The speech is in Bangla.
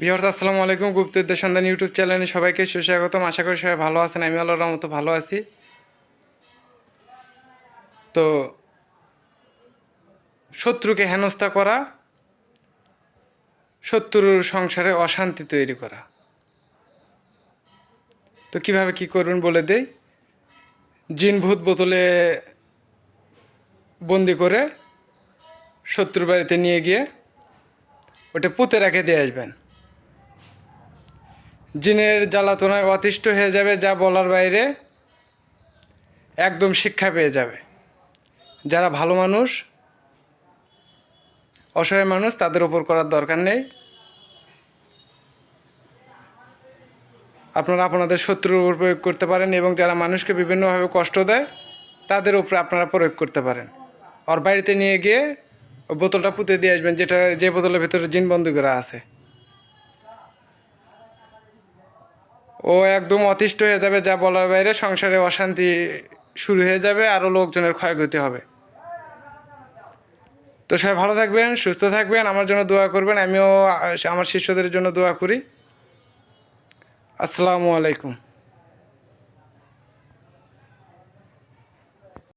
বিহার আসসালামু আলাইকুম। গুপ্তদের সন্ধান ইউটিউব চ্যানেলে সবাইকে সুস্বাগতম। আশা করি সবাই ভালো আছেন। আমি আল্লাহর মতো ভালো আছি। তো শত্রুকে হেনস্থা করা, শত্রুর সংসারে অশান্তি তৈরি করা। তো কীভাবে কি করবেন বলে দেই? জিন ভূত বোতলে বন্দি করে শত্রুর বাড়িতে নিয়ে গিয়ে ওটা পুঁতে রেখে দিয়ে আসবেন। জিনের জ্বালাতনায় অতিষ্ঠ হয়ে যাবে যা বলার বাইরে একদম শিক্ষা পেয়ে যাবে। যারা ভালো মানুষ, অসহায় মানুষ, তাদের ওপর করার দরকার নেই। আপনারা আপনাদের শত্রুর উপর প্রয়োগ করতে পারেন এবং যারা মানুষকে বিভিন্নভাবে কষ্ট দেয়, তাদের উপরে আপনারা প্রয়োগ করতে পারেন। ওর বাড়িতে নিয়ে গিয়ে বোতলটা পুঁতে দিয়ে আসবেন, যেটা যে বোতলের ভেতরে জিন করা আছে। ও একদম অতিষ্ঠ হয়ে যাবে, যা বলার বাইরে সংসারে অশান্তি শুরু হয়ে যাবে, আরও লোকজনের ক্ষয়ক্ষতি হবে। তো সবাই ভালো থাকবেন, সুস্থ থাকবেন, আমার জন্য দোয়া করবেন, আমিও আমার শিষ্যদের জন্য দোয়া করি। আসসালামু আলাইকুম।